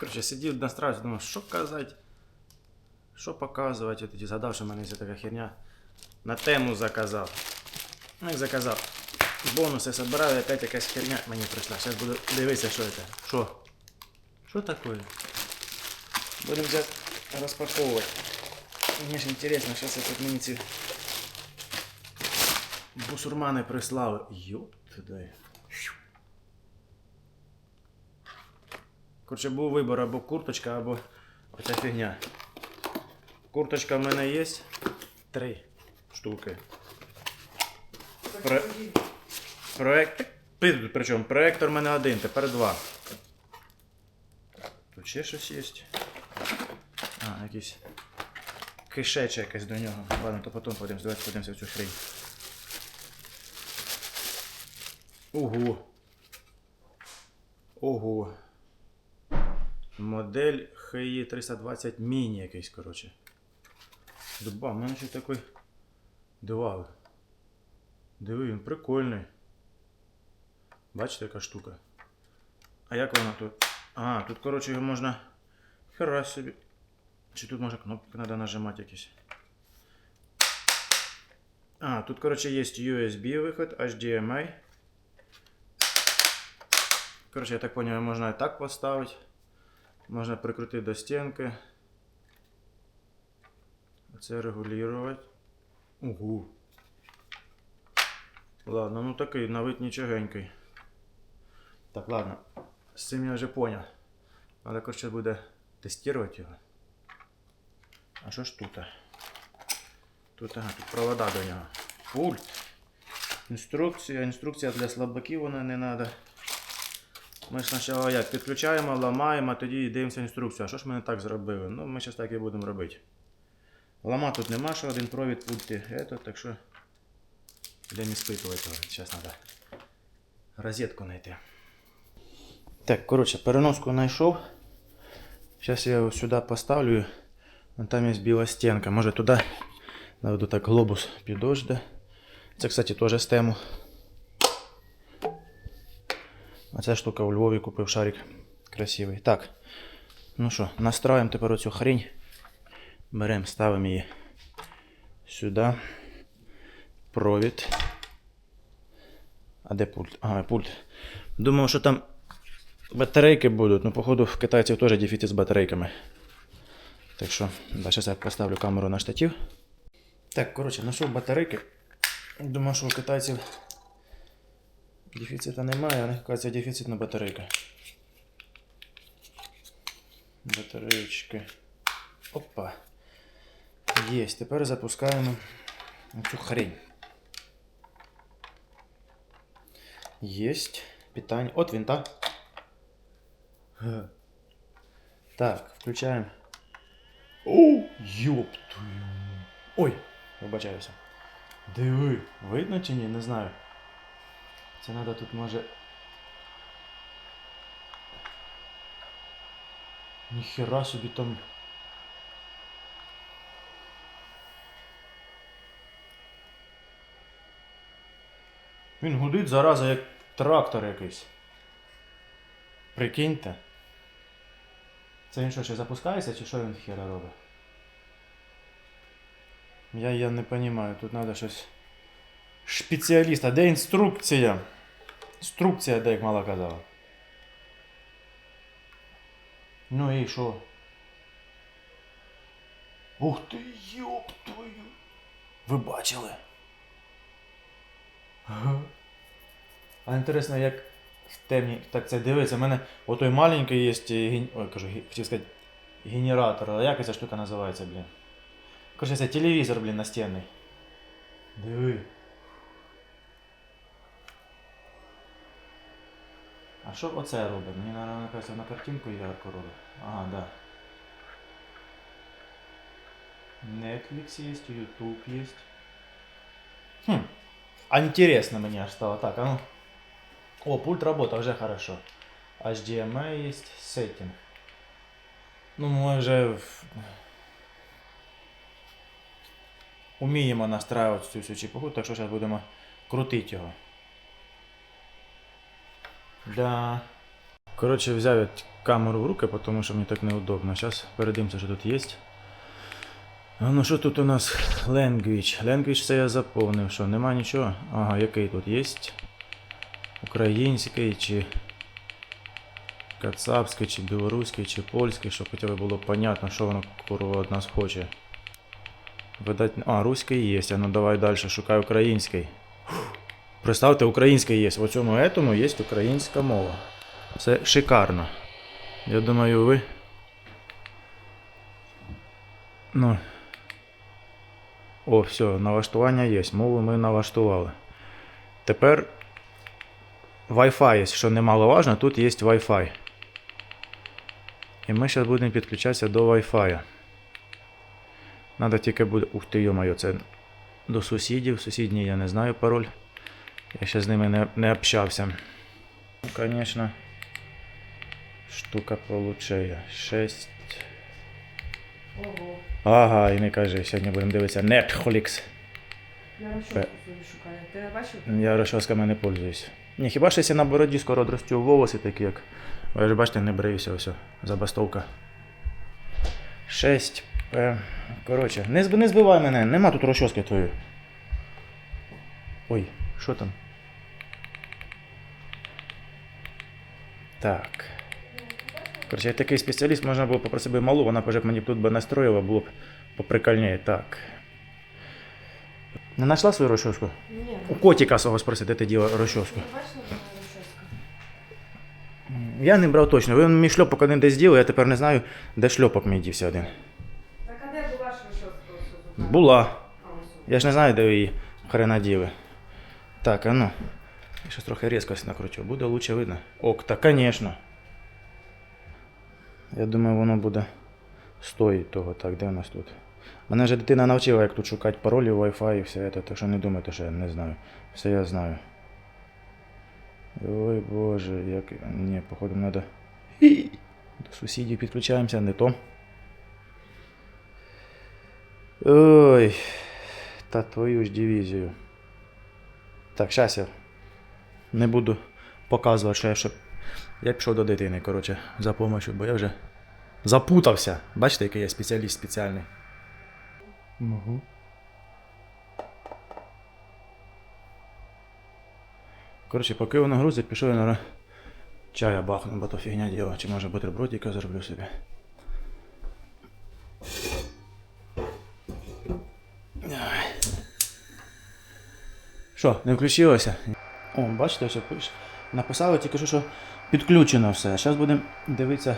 Коротше, сидів настраюся, думав, що казати, що показувати. От тоді згадав, що в мене є така херня. На тему заказав. Ну, як заказав. Бонуси собираю, і опять якась херня мені прийшла. Зараз буду дивитися, що це. Що? Що таке? Будемо зараз розпаковувати. Мені ж інтересно, що це тут мені ці бусурмани прислали. Йоп, туди. Коротше, був вибір або курточка, або оця фігня. Курточка в мене є. Три штуки. Про... Проект. Причому проектор в мене один, тепер два. Тут ще щось є. А, якийсь кишеча якась до нього. Ладно, то потім подивимось. Давайте подивимося в цю хрень. Ого. Ого. Модель HI 320 міні якийсь, коротше. Дуба, в мене ще такий. Дивали. Диви, він прикольний. Бачите, яка штука? А як воно тут? А, тут, коротше, його можна. Хера собі. Чи тут може кнопки треба нажимати якісь? А, тут, коротше, є USB виход, HDMI. Коротше, я так понял, можна і так поставити. Можна прикрутити до стінки. Це регулювати. Угу. Ладно, ну такий, на вид нічогенький. Так, ладно. З цим я вже понял. Але коротше буде тестувати його. А що ж тут? Тут, ага, тут провода до нього. Пульт. Інструкція. Інструкція для слабаків вона не треба. Ми ж спочатку як підключаємо, ламаємо, а тоді дивимося інструкцію. А що ж ми не так зробили? Ну, ми зараз так і будемо робити. Лама тут нема, що один провід пульти. Ето, так що йдемо іспитувати. Зараз треба розетку знайти. Так, коротше, переноску знайшов. Зараз я його сюди поставлю. Там є біла стінка. Може туди наведу так глобус підожде. Це, кстати, теж з тему. А ця штука у Львові купив шарик красивий. Так. Ну що, настраємо тепер оцю хрень. Беремо, ставимо її сюди. Провід. А де пульт? Ага, пульт. Думав, що там батарейки будуть, ну, походу, в китайців теж дефіцит з батарейками. Так що, зараз я поставлю камеру на штатив. Так, коротше, знайшов батарейки. Думав, що у китайців дефіцита немає, у них, кажеться, дефіцитна батарейка. Батареечки. Опа. Єсть. Тепер запускаємо цю хрень. Єсть. Питання. От винта. Так, включаємо. О, ёб. Ой, вибачаюся. Диви, видно чи ні? Не знаю. Це треба тут може. Ніхера собі там. Він гудить зараза як трактор якийсь. Прикиньте. Це він що, ще запускається, чи що він хера робить? Я, я не розумію, тут треба щось. Спеціаліста, де інструкція? Інструкція, де як мала казала. Ну і що? Ух ти, йоп твою. Ви бачили? А інтересно, як в темні. Так це дивиться, в мене отой маленький є. ген- Ой, кажу, хотів сказати, генератор. А як ця штука називається, блін? Короче, це телевізор, блін, настінний. Диви. А що оце робить? Мені наверное, кажется, на картинку ярко робить. Ага, да. Netflix есть, YouTube есть. Хм. А интересно мне аж стало. Так, а ну. О, пульт работа, уже хорошо. HDMI есть, сеттинг. Ну, мы вже в- уміємо настраювати цю всю чепуху, так що зараз будемо крутити його. Да. Коротше, взяв камеру в руки, тому що мені так неудобно. Зараз передивимося, що тут є. Ну що тут у нас? Language. Language це я заповнив, що нема нічого. Ага, який тут є? Український чи кацапський, чи білоруський, чи польський, щоб хоча б було понятно, що воно курва від нас хоче. Видать, а, руський є, а ну давай далі, шукай український. Представте, український є. В цьому етому є українська мова. Це шикарно. Я думаю, ви. Ну. О, все, налаштування є. Мову ми налаштували. Тепер Wi-Fi є, що немаловажно, тут є Wi-Fi. І ми зараз будемо підключатися до Wi-Fi. Надо тільки буде. Ух ти, йо-моє, це до сусідів. Сусідні я не знаю пароль. Я ще з ними не, не общався. Ну, конечно. Штука получає. 6. Ого. Ага, і не кажи, сьогодні будемо дивитися Netflix. Я розчоску свою шукаю. Ти не бачив? Я розчосками не пользуюсь. Ні, хіба що якщо на бороді скоро одростю волоси такі, як. Ви ж бачите, не бриюся, ось. Забастовка. 6. Коротше, не, зб- не збивай мене, нема тут розчоски твоєї. Ой, що там? Так. Коротше, я такий спеціаліст, можна було попросити би малу, вона вже б мені тут би настроїла, було б поприкольніше. Так. Не знайшла свою розчоску? Ні. У котика свого спроси, де ти діла розчоску. Я не брав точно. Він мій шльопок один десь діли, я тепер не знаю, де шльопок мій дівся один. Так а де була розчоска? Була. Я ж не знаю, де ви її хрена діли. Так, а ну. Я щось трохи різкость накручу. Буде лучше видно. Ок, та, звісно. Я думаю, воно буде стоїть того. Так, де у нас тут? Мене вже дитина навчила, як тут шукати паролі, Wi-Fi і все це, так що не думайте, що я не знаю. Все я знаю. Ой боже, як. Ні, походу, треба. До сусідів підключаємося, не то. Ой. Та твою ж дивізію. Так, щас я не буду показувати, що я щоб. Я пішов до дитини, коротше, за допомогою, бо я вже запутався. Бачите, який я спеціаліст спеціальний. Угу. Коротше, поки воно грузить, пішов я на чая бахну, бо то фігня діла. Чи може бутербродика зроблю собі. Що, не включилося? О, бачите, все пише. Написали тільки що, що підключено все. Зараз будемо дивитися.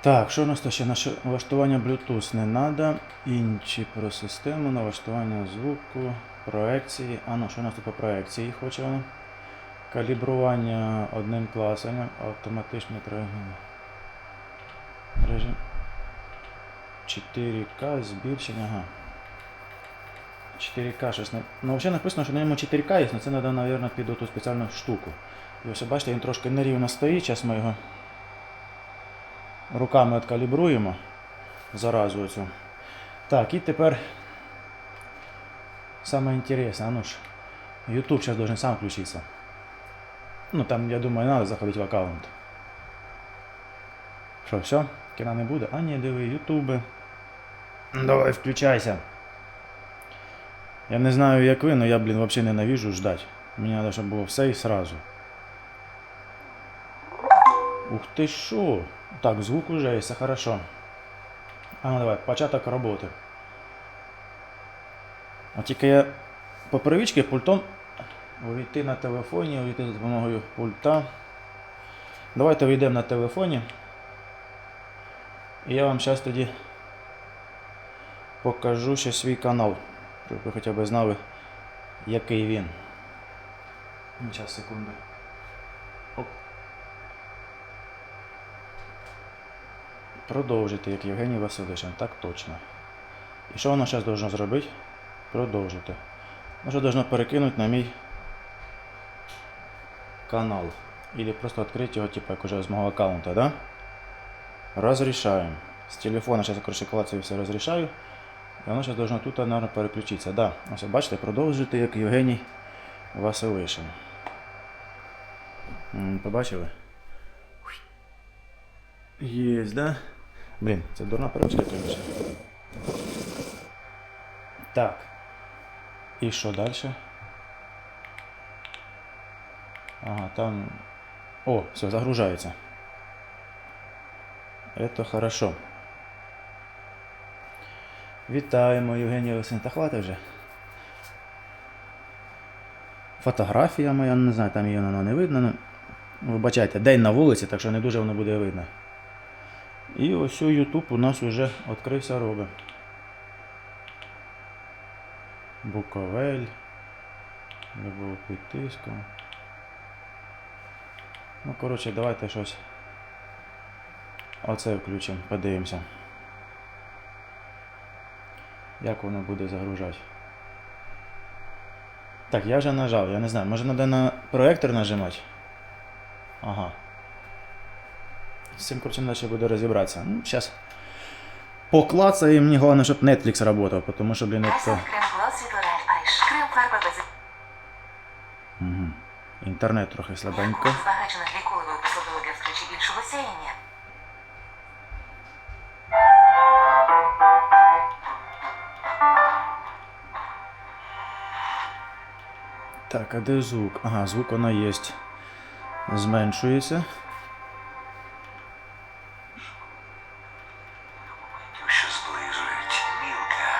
Так, що у нас то ще? Наше налаштування Bluetooth не треба. Інші про систему, налаштування звуку, проекції. А ну, що у нас тут по проекції хоче воно? Калібрування одним класом, автоматичне тригання. Режим 4К, збільшення. Ага. 4К щось. Ну, взагалі написано, що на ньому 4К є, але це треба, мабуть, під ту спеціальну штуку. І ось бачите, він трошки нерівно стоїть, зараз ми його руками откалібруємо заразу цю. Так, і тепер саме інтересне, ну ж, YouTube зараз должен сам включитися. Ну там, я думаю, не треба заходити в аккаунт. Що, все? Кіна не буде? А ні, диви, Ютуби. Давай, включайся. Я не знаю, як ви, але я, блін, взагалі ненавижу ждать. Мені треба, щоб було все і сразу. Ух ти що? Так, звук уже є, все хорошо. А ну давай, початок роботи. А тільки я по привичці пультом увійти на телефоні, увійти за допомогою пульта. Давайте вийдемо на телефоні. І я вам зараз тоді покажу ще свій канал. Щоб ви хоча б знали, який він. Зараз, секунду. Оп. Продовжити, як Євгеній Васильович, так точно. І що воно зараз должно зробити? Продовжити. Воно должно перекинути на мій канал. Или просто открыть его, типа, как уже с моего аккаунта, да? Разрешаем. С телефона сейчас, короче, клацаю все разрешаю. І воно зараз тут, наверное, переключитися. Да. Ось бачите, продовжуйте, як Євгеній Василишин. Побачили? Есть, да? Блін, це дурна перевозка, конечно. Так. І що далі? Ага, там. О, все, загружается. Это хорошо. Вітаємо, Євгенія Олексійовна. Та хватить вже. Фотографія моя, не знаю, там її воно не видно. Ну, вибачайте, день на вулиці, так що не дуже воно буде видно. І ось у YouTube у нас вже відкрився робить. Буковель. Любов Питисько. Ну, коротше, давайте щось. Оце включимо, подивимося. Як воно буде загружати. Так, я вже нажав, я не знаю, може треба на проектор нажимати? Ага. З цим, коротше, наче буде розібратися. Ну, зараз поклацаємо, мені головне, щоб Netflix работав, тому що, блін, це... Угу. Інтернет трохи слабенько. Так, а де звук? Ага, звук воно є. Зменшується. що зближують мілка,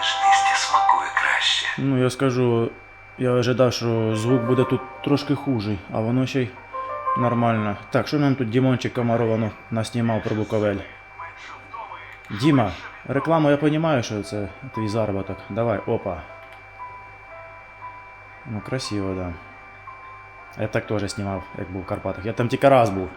ніжність смакує краще. Ну, я скажу, я ожидав, що звук буде тут трошки хужий, а воно ще й нормально. Так, що нам тут Дімончик Комаров ну, наснімав про Буковель? Діма, рекламу я розумію, що це твій заробіток. Давай, опа. Ну, красиво, да. Я так теж знімав, як був в Карпатах. Я там тільки раз був.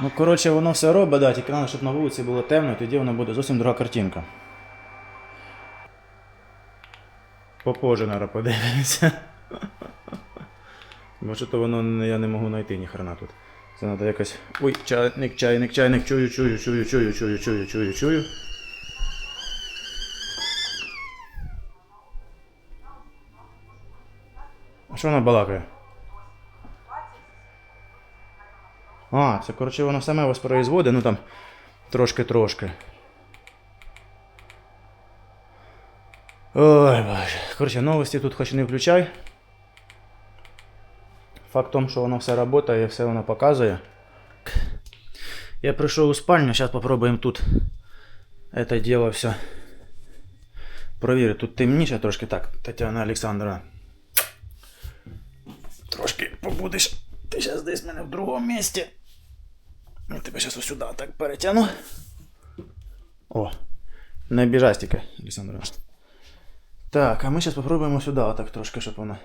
Ну, коротше, воно все робить, да, тільки треба, щоб на вулиці було темно, і тоді воно буде зовсім друга картинка. Попозже, наверное, подивимося. Що то воно я не можу знайти ні хрена тут. Це треба якось. Ой, чайник, чайник, чайник, чую, чую, чую, чую, чую, чую, чую, чую. А що вона балакає? А, це коротше воно саме воспроизводить, ну там трошки-трошки. Ой, боже. Коротше, новості тут хоч не включай. Факт в тому, що воно все працює, все воно показує. Я прийшов у спальню, зараз попробуємо тут это дело все. Провірити. Тут темніше трошки так, Тетяна Олександровна. Трошки побудеш. Ти зараз десь в мене в другому місці. Я тебе зараз ось сюди так перетягну. О, не обіжайся тільки, Олександра. Так, а ми зараз спробуємо сюди, отак трошки, щоб воно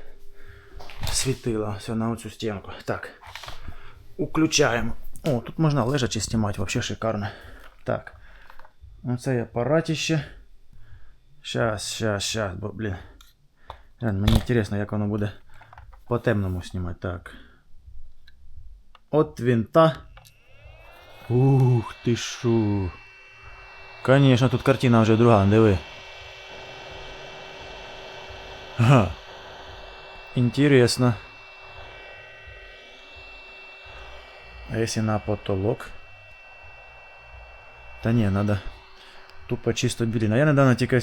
Світило все на оцю стінку. Так. Включаємо. О, тут можна лежачи знімати, взагалі шикарно. Так. Оце апаратище. Щас, щас, щас, бо, блін. Мені цікаво, як воно буде по темному знімати. Так. От винта. Ух ти шо. Конечно, тут картина вже друга, диви. Ага. Интересно. А если на потолок? Та ні, надо тупо чисто біліна. Я недавно тільки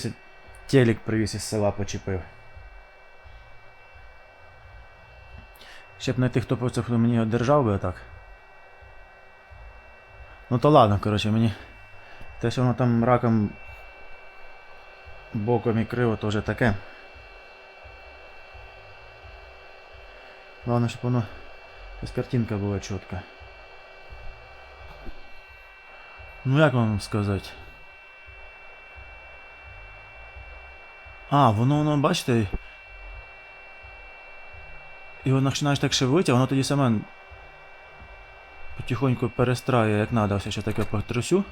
телек привіз із села почепив. Ще б знайти, хто це хто мені його би отак. Ну то ладно, коротше, мені. Те, що воно там раком боком і криво, то вже таке. Главное, щоб воно. Ось картинка була чітка. Ну як вам сказати? А, воно, воно, бачите. Його починаєш так шевелити, а воно тоді саме потихоньку перестраює, як треба, все ще таке потрусю.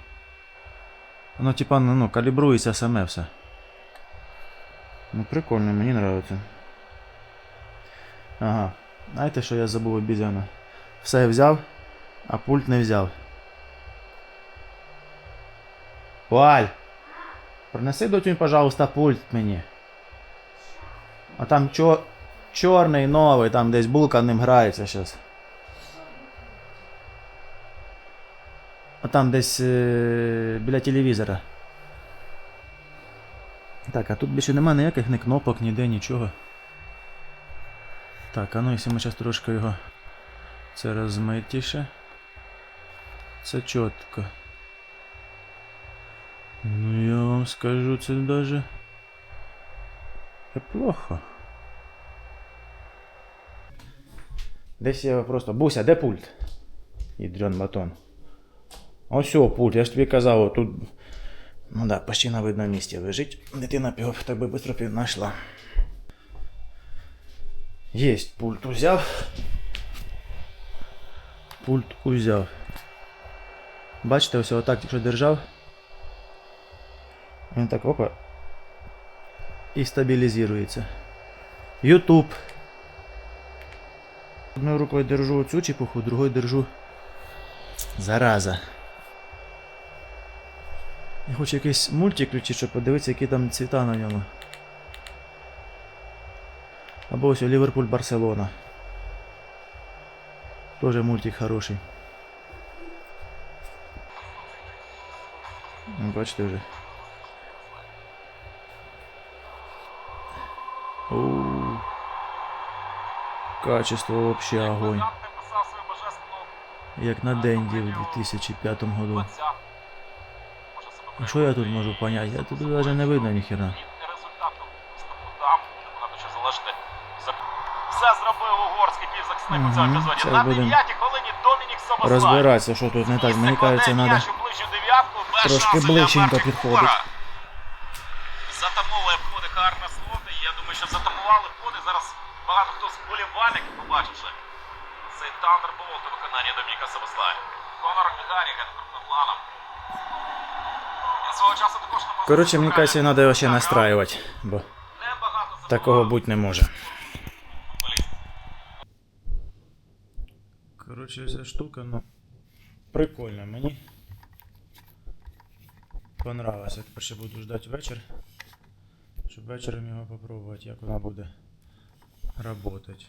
Воно типа ну, ну, калібрується саме все. Ну прикольно, мені нравится. Ага. Знаєте, що я забув обізяно? Все взяв, а пульт не взяв. Валь, принеси дотюнь, пожалуйста, пульт мені. А там чо... чорний новий, там десь булка ним грається зараз. А там десь е... біля телевізора. Так, а тут більше нема ніяких ні кнопок, ніде нічого. Так, а ну якщо ми зараз трошки його. Це розмитіше. Це чітко. Ну я вам скажу, це даже неплохо. Десь я просто. Буся, де пульт? Ядрен батон. Ось о, пульт, я ж тобі казав, тут. Ну да, почти на видному місці лежить. Дитина б його так би швидко знайшла. Єсть, пульт узяв. Пульт узяв. Бачите, ось отак якщо держав. Він так опа. І стабілізується. Ютуб. Одною рукою держу цю чепуху, другою держу. Зараза. Я хочу якийсь мультик включити, щоб подивитися, які там цвіта на ньому. Або ось Ліверпуль Барселона. Тоже мультик хороший. Ну, Бачите вже. Оу. Качество вообще огонь. Як на Денді в 2005 году. А що я тут можу понять? Я тут даже не видно ніхера. результату там буде багато що залежати. За- Все зробив угорський півзахисник у цьому епізоді. зараз На будемо 9 хвилині Домінік Собослай. Розбиратися, що тут не так. Мені кажеться, треба трошки ближченько підходить. Затамовує входи гарно слоти. Я думаю, що затамували входи. Зараз багато хто з болівальників побачивши. Цей Тандерболт у виконанні Домініка Собослая. Конор Гарріган крупним планом. Я свого часу також на Коротше, мені кажеться, треба вообще грав. настраювати, бо такого бути не може. Коротше, ця штука, ну. Прикольно, мені. Понравилось. Я тепер ще буду ждати вечір. Щоб вечором його попробувати, як вона буде работать.